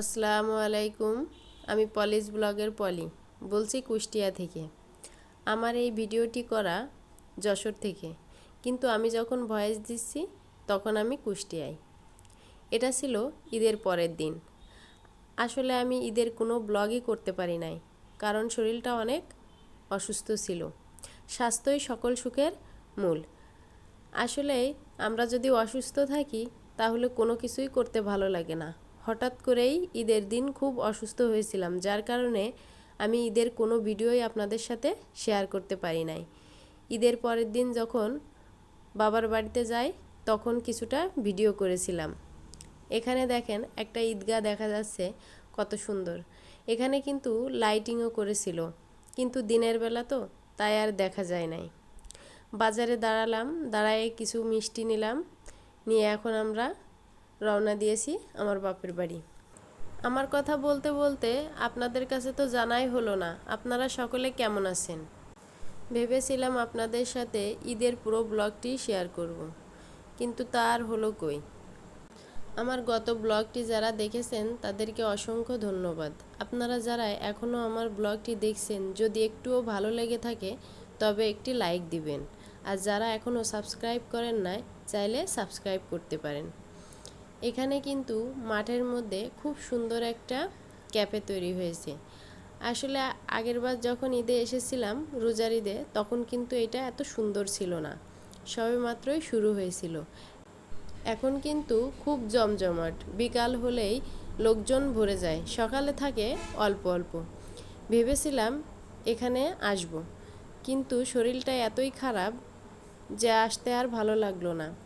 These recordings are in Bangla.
আসসালামু আলাইকুম, আমি পলিশ ব্লগের পলি, বলছি কুষ্টিয়া থেকে। আমার এই ভিডিওটি করা যশোর থেকে, কিন্তু আমি যখন ভয়েস দিচ্ছি, তখন আমি কুষ্টিয়ায়। এটা ছিল ঈদের পরের দিন। আসলে আমি ঈদের কোনো ব্লগই করতে পারি নাই, কারণ শরীরটা অনেক অসুস্থ ছিল। স্বাস্থ্যই সকল সুখের মূল। আসলে আমরা যদি অসুস্থ থাকি, তাহলে কোনো কিছুই করতে ভালো লাগে না। হঠাৎ করেই ঈদের দিন খুব অসুস্থ হয়েছিলাম, যার কারণে আমি ঈদের কোনো ভিডিওই আপনাদের সাথে শেয়ার করতে পারি নাই। ঈদের পরের দিন যখন বাবার বাড়িতে যাই, তখন কিছুটা ভিডিও করেছিলাম। এখানে দেখেন একটা ঈদগাহ দেখা যাচ্ছে, কত সুন্দর। এখানে কিন্তু লাইটিংও করেছিল, কিন্তু দিনের বেলা তো, তাই আর দেখা যায় নাই। বাজারে দাঁড়ালাম, দাঁড়ায় কিছু মিষ্টি নিলাম, নিয়ে এখন আমরা রওনা দিয়েছি আমার বাপের বাড়ি। আমার কথা বলতে বলতে আপনাদের কাছে তো জানাই হলো না, আপনারা সকলে কেমন আছেন? ভেবেছিলাম আপনাদের সাথে ঈদের পুরো ব্লগটি শেয়ার করব। কিন্তু তার হলো কই? আমার গত ব্লগটি যারা দেখেছেন তাদেরকে অসংখ্য ধন্যবাদ। আপনারা যারা এখনও আমার ব্লগটি দেখছেন, যদি একটুও ভালো লেগে থাকে, তবে একটি লাইক দিবেন। আর যারা এখনও সাবস্ক্রাইব করেন নাই, চাইলে সাবস্ক্রাইব করতে পারেন। এখানে কিন্তু মাঠের মধ্যে খুব সুন্দর একটা ক্যাফে তৈরি হয়েছে। আসলে আগেরবার যখন ঈদে এসেছিলাম রোজার ঈদে, তখন কিন্তু এটা এত সুন্দর ছিল না। সবে মাত্রই শুরু হয়েছিল। এখন কিন্তু খুব জমজমাট। বিকাল হলেই লোকজন ভরে যায়। সকালে থাকে অল্প অল্প। ভেবেছিলাম এখানে আসব। কিন্তু শরীরটা এতই খারাপ যে আসতে আর ভালো লাগল না।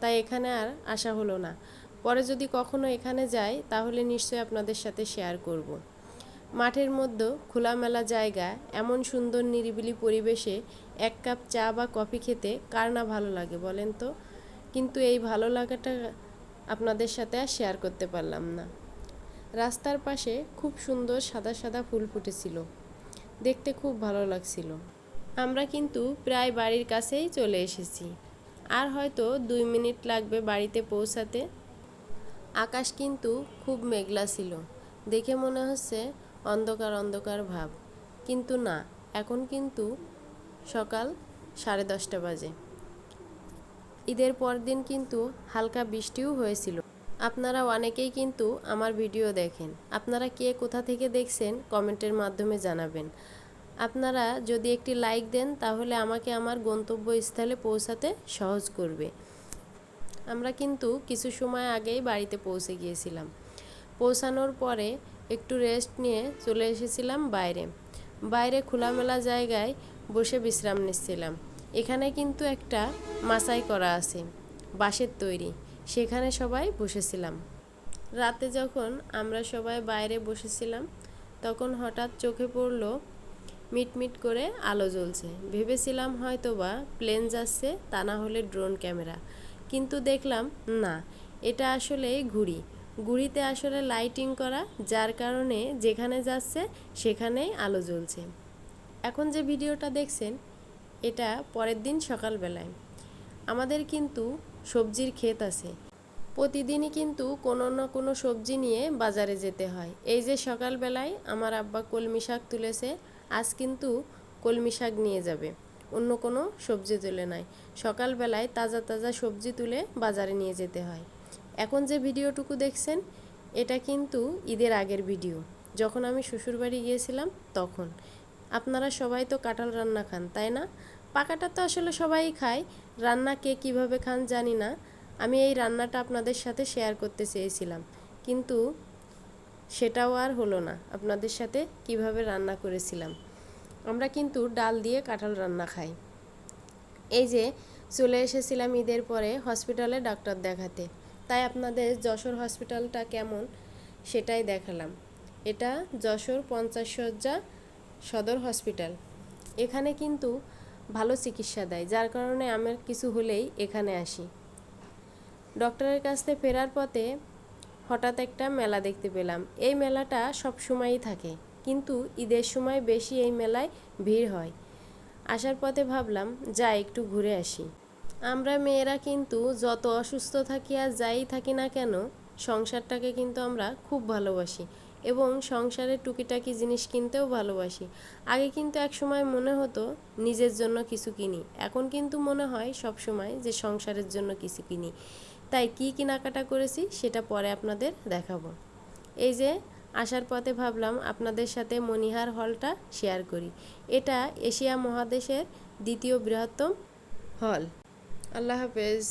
তাই এখানে আর আসা হলো না। পরে যদি কখনো এখানে যাই, তাহলে নিশ্চয়ই আপনাদের সাথে শেয়ার করব। মাঠের মধ্যে খোলামেলা জায়গা, এমন সুন্দর নিরিবিলি পরিবেশে এক কাপ চা বা কফি খেতে কার না ভালো লাগে বলেন তো? কিন্তু এই ভালো লাগাটা আপনাদের সাথে আর শেয়ার করতে পারলাম না। রাস্তার পাশে খুব সুন্দর সাদা সাদা ফুল ফুটেছিল। দেখতে খুব ভালো লাগছিল। আমরা কিন্তু প্রায় বাড়ির কাছেই চলে এসেছি। আর হয়তো দুই মিনিট লাগবে বাড়িতে পৌঁছাতে। আকাশ কিন্তু খুব মেঘলা ছিল। দেখে মনে হচ্ছে অন্ধকার অন্ধকার ভাব। কিন্তু না, এখন কিন্তু সকাল সাড়ে দশটা বাজে। ঈদের পর দিন কিন্তু হালকা বৃষ্টিও হয়েছিল। আপনারা অনেকেই কিন্তু আমার ভিডিও দেখেন। আপনারা কে কোথা থেকে দেখছেন কমেন্টের মাধ্যমে জানাবেন। আপনারা যদি একটি লাইক দেন, তাহলে আমাকে আমার গন্তব্যস্থলে পৌঁছাতে সহজ করবে। আমরা কিন্তু কিছু সময় আগেই বাড়িতে পৌঁছে গিয়েছিলাম। পৌঁছানোর পরে একটু রেস্ট নিয়ে চলে এসেছিলাম বাইরে। বাইরে খোলামেলা জায়গায় বসে বিশ্রাম নিচ্ছিলাম। এখানে কিন্তু একটা মাসাই করা আছে, বাঁশের তৈরি। সেখানে সবাই বসেছিলাম। রাতে যখন আমরা সবাই বাইরে বসেছিলাম, তখন হঠাৎ চোখে পড়ল মিটমিট করে আলো জ্বলছে। ভেবেছিলাম হয়তো বা প্লেন যাচ্ছে, তা না হলে ড্রোন ক্যামেরা। কিন্তু দেখলাম, না, এটা আসলে ঘুড়ি। ঘুড়িতে আসলে লাইটিং করা, যার কারণে যেখানে যাচ্ছে, সেখানেই আলো জ্বলছে। এখন যে ভিডিওটা দেখছেন, এটা পরের দিন সকালবেলায়। আমাদের কিন্তু সবজির ক্ষেত আছে। প্রতিদিনই কিন্তু কোনো না কোনো সবজি নিয়ে বাজারে যেতে হয়। এই যে সকালবেলায় আমার আব্বা কলমি শাক তুলেছে আজ কিন্তু কলমি শাক নিয়ে যাবে। অন্য কোনো সবজি তুলে নাই। সকালবেলায় তাজা তাজা সবজি তুলে বাজারে নিয়ে যেতে হয়। এখন যে ভিডিওটুকু দেখছেন, এটা কিন্তু ঈদের আগের ভিডিও। যখন আমি শ্বশুরবাড়ি গিয়েছিলাম তখন। আপনারা সবাই তো কাঁঠাল রান্না খান, তাই না? পাকাটা তো আসলে সবাই খায়। রান্না কে কীভাবে খান জানি না। আমি এই রান্নাটা আপনাদের সাথে শেয়ার করতে চেয়েছিলাম। কিন্তু সেটাও আর হলো না। আপনাদের সাথে কীভাবে রান্না করেছিলাম। আমরা কিন্তু ডাল দিয়ে কাঁঠাল রান্না খাই। এই যে চলে এসেছিলাম ঈদের পরে হসপিটালে ডাক্তার দেখাতে। তাই আপনাদের যশোর হসপিটালটা কেমন সেটাই দেখালাম। এটা যশোর পঞ্চাশ সজ্জা সদর হসপিটাল। এখানে কিন্তু ভালো চিকিৎসা দেয়, যার কারণে আমার কিছু হলেই এখানে আসি। ডক্টরের কাছ থেকে ফেরার পথে হঠাৎ একটা মেলা দেখতে পেলাম। এই মেলাটা সব সময়ই থাকে। কিন্তু ঈদের সময় বেশি এই মেলায় ভিড় হয়। আসার পথে ভাবলাম, যা একটু ঘুরে আসি। আমরা মেয়েরা কিন্তু যত অসুস্থ থাকি আর যাই থাকি না কেন, সংসারটাকে কিন্তু আমরা খুব ভালোবাসি এবং সংসারের টুকিটাকি জিনিস কিনতেও ভালোবাসি। আগে কিন্তু এক সময় মনে হতো, নিজের জন্য কিছু কিনি। এখন কিন্তু মনে হয় সব সময় যে সংসারের জন্য কিছু কিনি। তাই কী কেনাকাটা করেছি, সেটা পরে আপনাদের দেখাবো। এই যে আসার পথে ভাবলাম আপনাদের সাথে মনিহার হলটা শেয়ার করি। এটা এশিয়া মহাদেশের দ্বিতীয় বৃহত্তম হল। আল্লাহ হাফেজ।